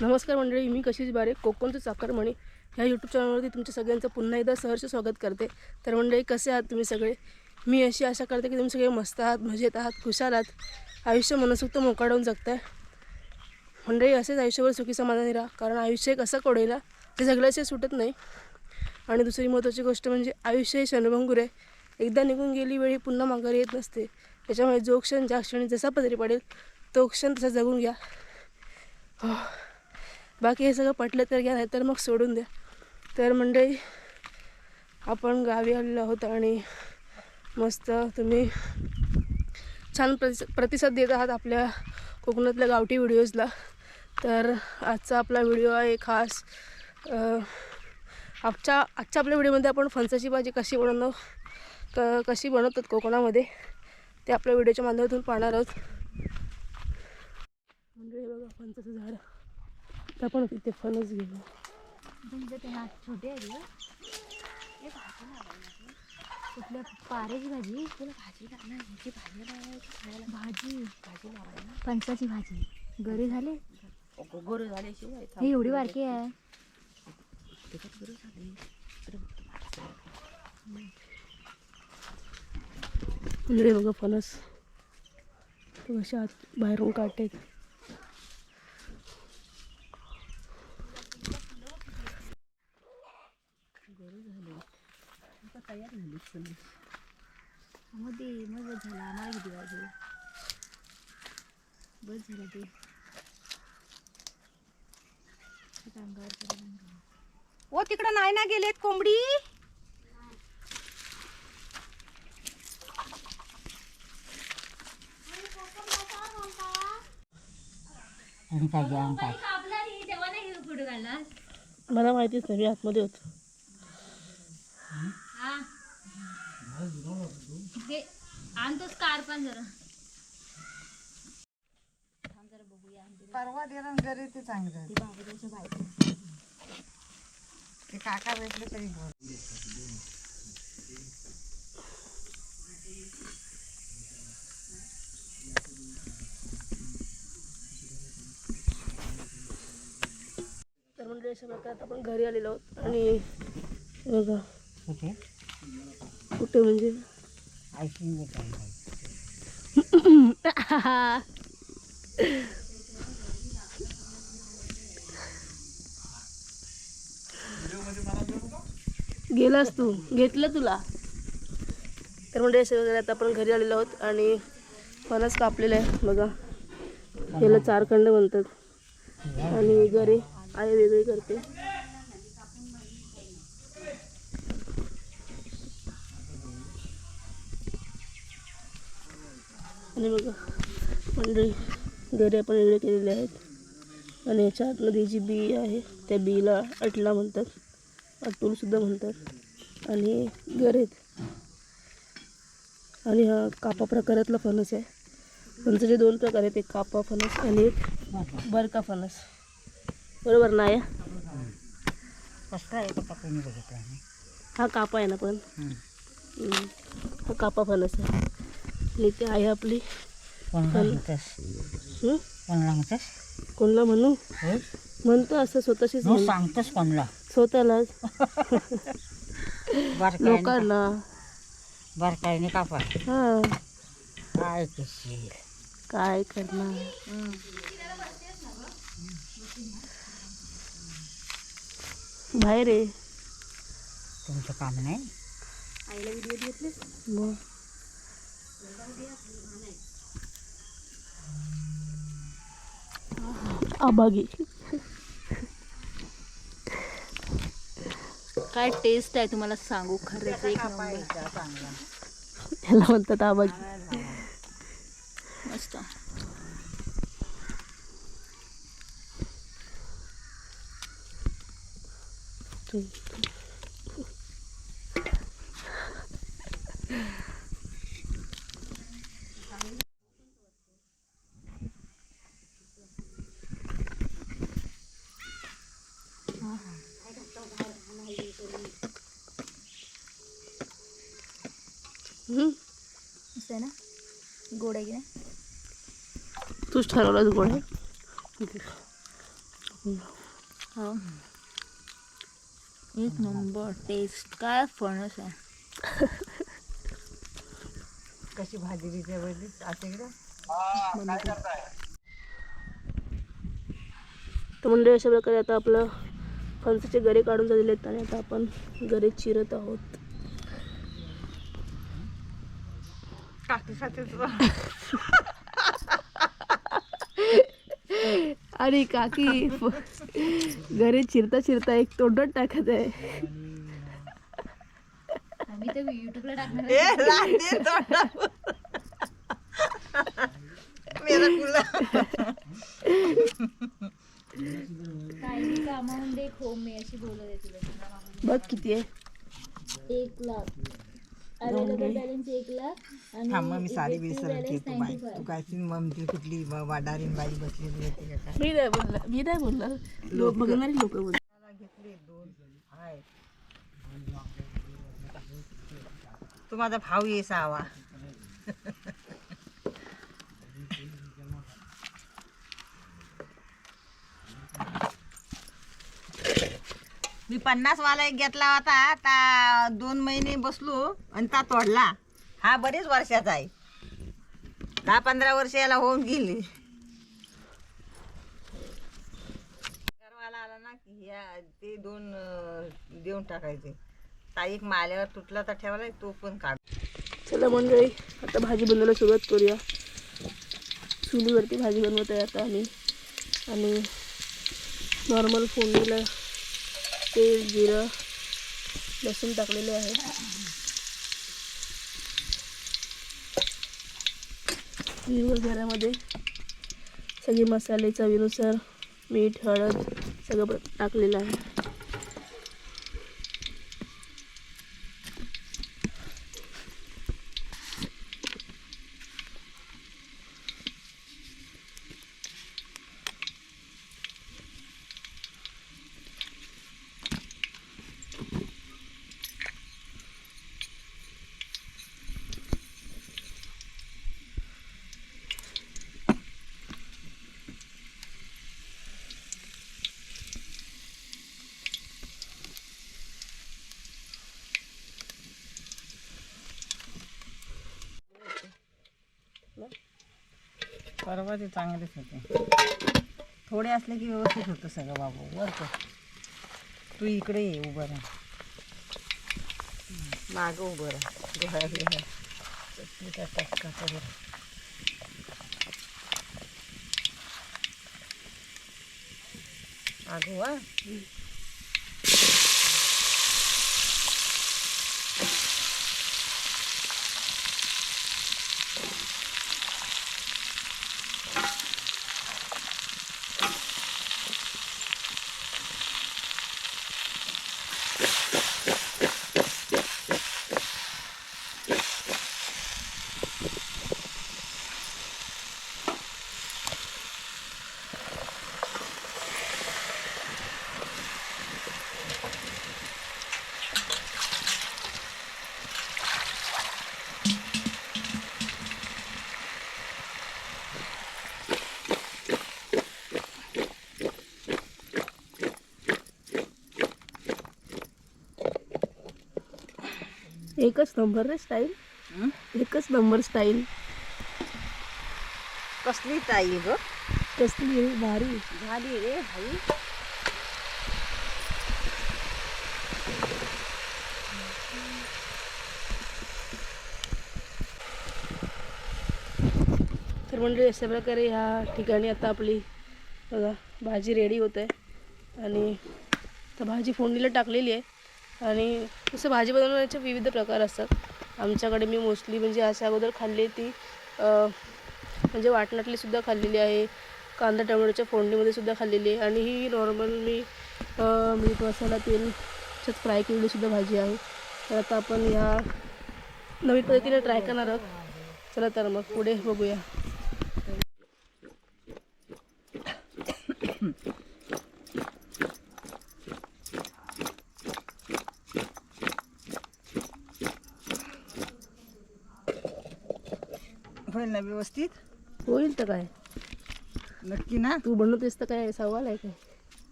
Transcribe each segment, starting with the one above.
नमस्कार मंडळी मी कशीच बारे कोकणचं चाकरमणी ह्या यूट्यूब चॅनलवरती तुमच्या सगळ्यांचं पुन्हा एकदा सहर्ष स्वागत करते. तर मंडळी कसे आहात तुम्ही सगळे? मी अशी आशा करते की तुम्ही सगळे मस्त आहात मजेत आहात खुशाल आहात. आयुष्य मनसुक्त मोकाडून जगताय. मंडळी असेच आयुष्यभर सुखी समाधानी राहा. कारण आयुष्य एक असं कोडेला ते जगल्याशिवाय सुटत नाही. आणि दुसरी महत्त्वाची गोष्ट म्हणजे आयुष्य हे क्षणभंगूर आहे. एकदा निघून गेली वेळी पुन्हा माघारी येत नसते. त्याच्यामुळे जो क्षण ज्या क्षणी जसा पदरी पडेल तो क्षण तसा जगून घ्या. हो. बाकी हे सगळं पटलं तर घ्या नाही तर मग सोडून द्या. तर मंडळी आपण गावी आलेलो आहोत आणि मस्त तुम्ही छान प्रति प्रतिसाद देत आहात आपल्या कोकणातल्या गावठी व्हिडिओजला. तर आजचा आपला व्हिडिओ आहे खास आजच्या आजच्या आपल्या व्हिडिओमध्ये आपण फणसाची भाजी कशी बनवणं क कशी बनवतात कोकणामध्ये ते आपल्या व्हिडिओच्या माध्यमातून पाहणार आहोत. म्हणजे बघा फणसाचं झाड. तर आपण तिथे फणस घेऊ छोटे कुठल्या पारेची भाजी? तुला भाजी ह्याची भाजी लावायची भाजी. भाजी लावायला फणसाची भाजी. गरे झाले? गोरे झाले शिवाय. हे एवढी बारकी आहे. इकडे बघा फणस. कसे आत बाहेरून काढते मग दे मग बस झाला आम्हाला किती पाहिजे बस झालं ते अंगावर. ओ तिकडं नाही ना गेलेत कोंबडी मला माहितीच नाही मी आतमध्ये होतो ते आणतोच कार पण जरा. परवा दिला घरी ते चांगलं ती बाबूच्या बायको ते काका भेटले तरी बोल तर म्हणजे अशा प्रकारे आपण घरी आलेलो आहोत. आणि बघा कुठे? कुठे म्हणजे? गेलास तू. घेतलं तुला. तर म्हणजे वगैरे आता आपण घरी आलेलो आहोत आणि फणस कापलेलं आहे. बघा. याला चारखंड म्हणतात. आणि घरी आई वेगळी करते. आणि बघा मंडळी घरी आपण वेगळे केलेले आहेत. आणि याच्या आतमध्ये जी बी आहे त्या बीला अटला म्हणतात अटूलसुद्धा म्हणतात. आणि गरेत आणि हा कापा प्रकारातला फणस आहे. फणसाचे दोन प्रकार आहेत एक कापा फणस आणि एक बरका फणस. बरोबर ना या हा कापा आहे ना पण. हं. हा कापा फणस आहे. आणि ते आहे आपली कोणाला म्हणू म्हणतो असं म्हणतो. सांगतेस कोणला स्वतःलाच लोकांना बारकाईने कापा हा काय कशी काय करणार बाहेर आहे तुमचं काम नाही मग आबागी काय टेस्ट आहे तुम्हाला सांगू? खरंच एक नंबर चांगला. ह्याला म्हणतात आबागी मस्त. मस्त आहे ना? गोड आहे की नाही? तूच ठरवलंस गोड आहे. हो. एक नंबर टेस्ट काय फणस आहे? कशी भाजी बदली आता इकडं तर मंडळी अशा प्रकारे आता आपलं फणसाचे गरे काढून झालेले आहेत आणि आता आपण गरे चिरत आहोत. आणि काकी गरे चिरता चिरता एक तोंडात टाकत आहे. युट्यूबला टाकणार मी अशी बोलत आहे तुला. तुला मागून. बघ किती आहे. एक लाख. अवेलेबल बॅलन्स एक लाख आणि थांब मग मी साडी effective विसरत balance घेतो बाई. 95. तू काय ती ममती कुठली वाडारीन बाई बसलेली होती का काय? मी नाही बोलणार मी नाही बोलणार. लोक बघणारी लोक बोलतात. मला घेतली दोन. हाय. तू माझा भाऊ ये सावा मी पन्नास वाला एक घेतला होता ता दोन महिने बसलो आणि ता तोडला. हा बरेच वर्षाचा आहे. दहा पंधरा वर्ष याला होऊन गेली. घरवाला आला ना की ह्या ते दोन देऊन टाकायचे. ता एक माल्यावर तुटला तर ठेवला तो पण काढ. चला मंडळी आता भाजी बनवायला सुरुवात करूया. चुलीवरती भाजी बनवत आहे आता आम्ही. आणि नॉर्मल फोडणीला तेल जिरं लसूण टाकलेले आहे घरामध्ये सगळे मसाले चवीनुसार मीठ हळद सगळं टाकलेलं आहे. परवा ते चांगलेच होते. थोडे असले की व्यवस्थित होतं सगळं बाबू वर का? तू इकडे ये उभं राहा. मागं उभं राहा. डोळ्या बिळ्या चटणीचा सगळं मागं वा. एकच नंबर रे स्टाईल? एकच नंबर स्टाईल कसली ताई ग? कसली आहे भारी. झाली रे भाई. तर म्हणजे अशा प्रकारे ह्या ठिकाणी आता आपली बघा भाजी रेडी होत आहे. आणि तर भाजी फोडणीला टाकलेली आहे. आणि तसं भाजी बनवण्याचे विविध प्रकार असतात. आमच्याकडे मी मोस्टली म्हणजे अशा अगोदर खाल्ली ती म्हणजे वाटणातली सुद्धा खाल्लेली आहे. कांदा टोमॅटोच्या फोडणीमध्ये सुद्धा खाल्लेली आहे. आणि ही नॉर्मल मी मीठ मसाला तेल ह्याच्यात फ्राय केलेली सुद्धा भाजी आहे. तर आता आपण ह्या नवीन पद्धतीने ट्राय करणार आहोत. चला तर मग पुढे बघूया. होईल ना व्यवस्थित? होईल तर काय? नक्की ना? तू बनवतेस तर काय सवाल आहे काय?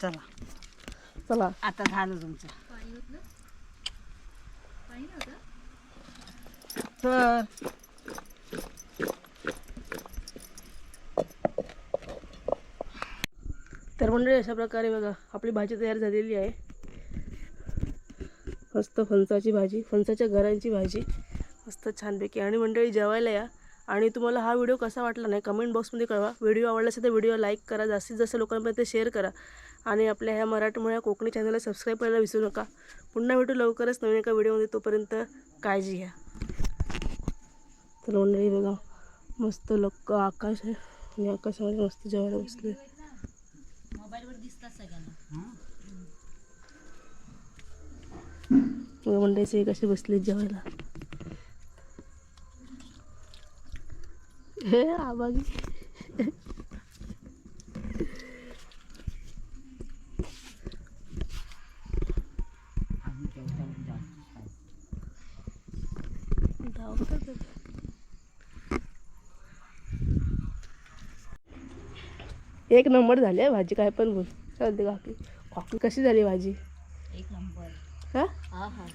चला. चला. आता झालं तुमचं. तर. तर मंडळी अशा प्रकारे बघा आपली भाजी तयार झालेली आहे. मस्त फणसाची भाजी फणसाच्या घरांची भाजी. मस्त छानपैकी. आणि मंडळी जेवायला या. आणि तुम्हाला हा व्हिडिओ कसा वाटला नाही कमेंट बॉक्समध्ये कळवा. व्हिडिओ आवडला असेल तर व्हिडिओ लाईक करा. जास्तीत जास्त लोकांपर्यंत शेअर करा. आणि आपल्या ह्या मराठमोळ्या कोकणी चॅनलला सबस्क्राईब करायला विसरू नका. पुन्हा भेटू लवकरच नवीन एका व्हिडिओमध्ये तोपर्यंत काळजी घ्या. तर मंडळी बघा मस्त लोक आकाश आहे. आणि आकाशामध्ये मस्त जेवायला बसले. दिसतात मंडळीचे कसे बसले जेवायला. हे. एक नंबर झाली भाजी काय पण बोल. चालते काकी. काकी कशी झाली भाजी? एक नंबर. हा? हा हा.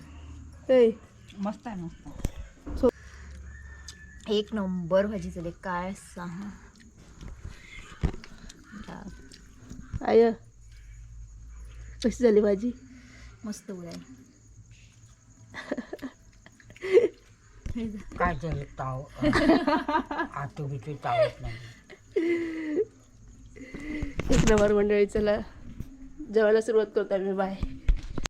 मस्त आहे मस्त एक नंबर भाजी झाली काय सांग? आय कशी झाली भाजी? मस्त उडाय काय झालं ताव? आतू बितू तावत नाही. एक नंबर मंडळी चला. जेवायला सुरुवात करतो आम्ही. बाय